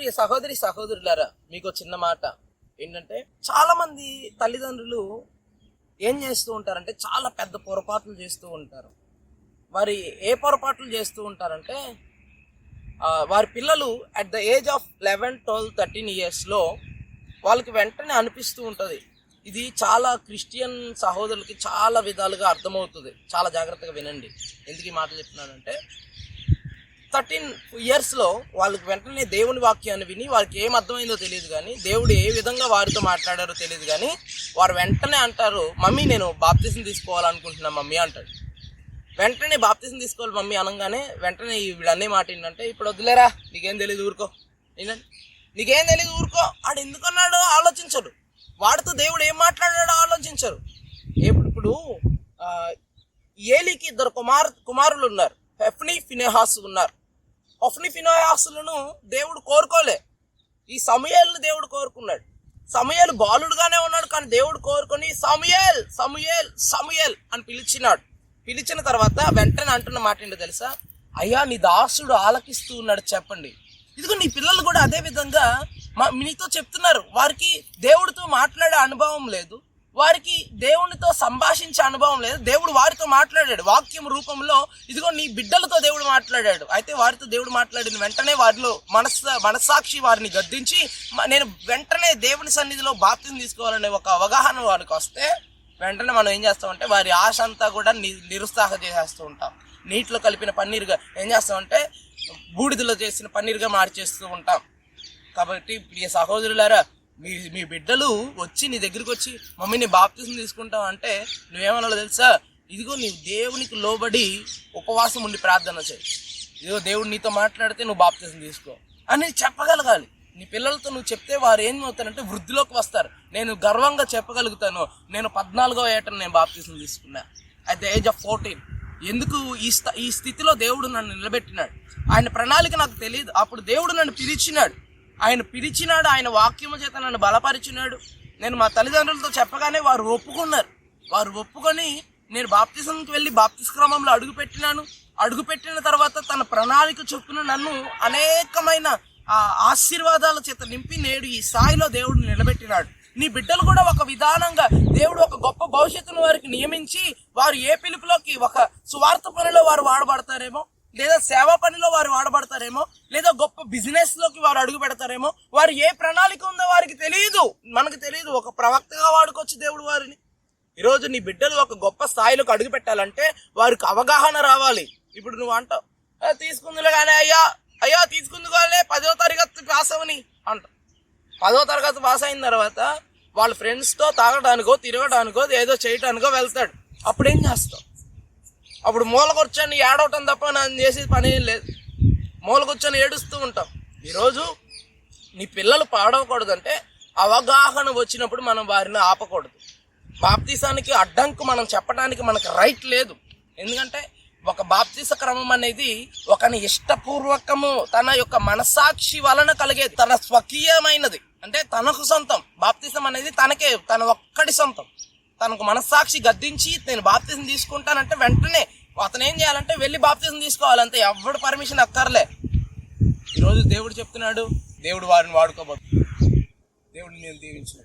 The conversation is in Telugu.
ప్రియ సహోదరి సహోదరులారా మీకు ఒక చిన్న మాట. ఏంటంటే చాలా మంది తల్లిదండ్రులు ఏం చేస్తూ ఉంటారంటే చాలా పెద్ద పొరపాట్లు చేస్తూ ఉంటారు. వారి ఏ పొరపాట్లు చేస్తూ ఉంటారంటే వారి పిల్లలు at the age of eleven twelve thirteen ఇయర్స్లో వాళ్ళకి వెంటనే అనిపిస్తూ ఉంటుంది. ఇది చాలా క్రిస్టియన్ సహోదరులకి చాలా విధాలుగా అర్థమవుతుంది. చాలా జాగ్రత్తగా వినండి. ఎందుకు ఈ మాటలు చెప్తున్నానంటే థర్టీన్ ఇయర్స్లో వాళ్ళకి వెంటనే దేవుని వాక్యాన్ని విని వారికి ఏం అర్థమైందో తెలియదు కానీ దేవుడు ఏ విధంగా వారితో మాట్లాడారో తెలియదు కానీ వారు వెంటనే అంటారు మమ్మీ నేను బాప్తిజం తీసుకోవాలనుకుంటున్నా మమ్మీ అంటాడు. వెంటనే బాప్తిజం తీసుకోవాలి మమ్మీ అనగానే వెంటనే వీడు మాట ఏంటంటే ఇప్పుడు వద్దులేరా నీకేం తెలియదు ఊరుకో. ఏంటంటే నీకేం తెలియదు ఊరుకో ఆడు ఎందుకన్నాడో ఆలోచించడు. వాడితో దేవుడు ఏం మాట్లాడాడో ఆలోచించరు ఇప్పుడు ఏలికి ఇద్దరు కుమార్ కుమారులు ఉన్నారు. హెఫ్నీ ఫినెహాస్ ఉన్నారు. హఫ్నిఫినోయాసులను దేవుడు కోరుకోలే. ఈ సమయాలను దేవుడు కోరుకున్నాడు. సమయాలు బాలుడుగానే ఉన్నాడు కానీ దేవుడు కోరుకొని సమయల్ సమయల్ సమయల్ అని పిలిచినాడు. పిలిచిన తర్వాత వెంటనే అంటున్న మాట ఏంటో తెలుసా? అయ్యా నీ దాసుడు ఆలకిస్తూ ఉన్నాడు చెప్పండి. ఇదిగో నీ పిల్లలు కూడా అదే విధంగా మా- మీతో చెప్తున్నారు. వారికి దేవుడితో మాట్లాడే అనుభవం లేదు. వారికి దేవునితో సంభాషించే అనుభవం లేదు. దేవుడు వారితో మాట్లాడాడు. వాక్యం రూపంలో ఇదిగో నీ బిడ్డలతో దేవుడు మాట్లాడాడు. అయితే వారితో దేవుడు మాట్లాడిన వెంటనే వారిలో మనస్ మనస్సాక్షి వారిని గద్దించి నేను వెంటనే దేవుని సన్నిధిలో బాప్తిని తీసుకోవాలనే ఒక అవగాహన వారికి వస్తే వెంటనే మనం ఏం చేస్తామంటే వారి ఆశ అంతా కూడా ని నిరుత్సాహ చేసేస్తూ ఉంటాం. నీటిలో కలిపిన పన్నీరుగా ఏం చేస్తామంటే బూడిదలో చేసిన పన్నీరుగా మార్చేస్తూ ఉంటాం. కాబట్టి ప్రియ సహోదరులారా మీ మీ బిడ్డలు వచ్చి నీ దగ్గరికి వచ్చి మమ్మీ నీ బాప్తిజం తీసుకుంటావు అంటే నువ్వేమన్నా తెలుసా? ఇదిగో నీ దేవునికి లోబడి ఉపవాసం ఉండి ప్రార్థన చేయి. ఇదిగో దేవుడు నీతో మాట్లాడితే నువ్వు బాప్తిజం తీసుకో అని చెప్పగలగాలి. నీ పిల్లలతో నువ్వు చెప్తే వారు ఏం అవుతారంటే వృద్ధిలోకి వస్తారు. నేను గర్వంగా చెప్పగలుగుతాను. నేను పద్నాలుగో ఏటను నేను బాప్తిజం తీసుకున్నా. At the age of fourteen ఎందుకు ఈ స్థ ఈ స్థితిలో దేవుడు నన్ను నిలబెట్టినాడు? ఆయన ప్రణాళిక నాకు తెలియదు. అప్పుడు దేవుడు నన్ను పిలిచినాడు. ఆయన పిలిచినాడు ఆయన వాక్యము చేత నన్ను బలపరిచినాడు. నేను మా తల్లిదండ్రులతో చెప్పగానే వారు ఒప్పుకున్నారు. వారు ఒప్పుకొని నేను బాప్తిజంకి వెళ్ళి బాప్తిస్ క్రమంలో అడుగుపెట్టినాను. అడుగుపెట్టిన తర్వాత తన ప్రణాళిక చొప్పున నన్ను అనేకమైన ఆ ఆశీర్వాదాల చేత నింపి నేడు ఈ స్థాయిలో దేవుడు నిలబెట్టినాడు. నీ బిడ్డలు కూడా ఒక విధానంగా దేవుడు ఒక గొప్ప భవిష్యత్తును వారికి నియమించి వారు ఏ పిలుపులోకి ఒక సువార్త పనిలో వారు వాడబడతారేమో? లేదా సేవా పనిలో వారు వాడబడతారేమో లేదా గొప్ప బిజినెస్లోకి వారు అడుగు పెడతారేమో వారు ఏ ప్రణాళిక ఉందో వారికి తెలియదు. మనకు తెలియదు ఒక ప్రవక్తగా వాడుకోవచ్చు దేవుడు వారిని. ఈరోజు నీ బిడ్డలు ఒక గొప్ప స్థాయిలోకి అడుగు పెట్టాలంటే వారికి అవగాహన రావాలి. ఇప్పుడు నువ్వు అంటావు తీసుకుందులే కానీ అయ్యా అయ్యా తీసుకుందుకోలే పదో తరగతి పాస్ అవని అంటావు. పదో తరగతి పాస్ అయిన తర్వాత వాళ్ళ ఫ్రెండ్స్తో తాగడానికో తిరగడానికో ఏదో చేయడానికో వెళ్తాడు. అప్పుడు ఏం చేస్తావు? అప్పుడు మూల కూర్చొని ఏడవటం తప్ప నేను చేసేది పని ఏం లేదు. మూల కూర్చొని ఏడుస్తూ ఉంటాం. ఈరోజు నీ పిల్లలు పాడవకూడదంటే అవగాహన వచ్చినప్పుడు మనం వారిని ఆపకూడదు. బాప్తీసానికి అడ్డంకు మనం చెప్పడానికి మనకు రైట్ లేదు. ఎందుకంటే ఒక బాప్తీస క్రమం అనేది ఒకని ఇష్టపూర్వకము తన యొక్క మనసాక్షి వలన కలిగే తన స్వకీయమైనది. అంటే తనకు సొంతం. బాప్తీసం అనేది తనకే తన ఒక్కడి సొంతం. తనకు మనస్సాక్షి గద్దించి నేను బాప్తిజం తీసుకుంటానంటే వెంటనే అతను ఏం చేయాలంటే వెళ్ళి బాప్తిజం తీసుకోవాలి అంతే ఎవడు పర్మిషన్ అక్కర్లే. ఈరోజు దేవుడు చెప్తున్నాడు దేవుడు వారిని వాడుకోబోతు. దేవుడిని నేను దీవించిన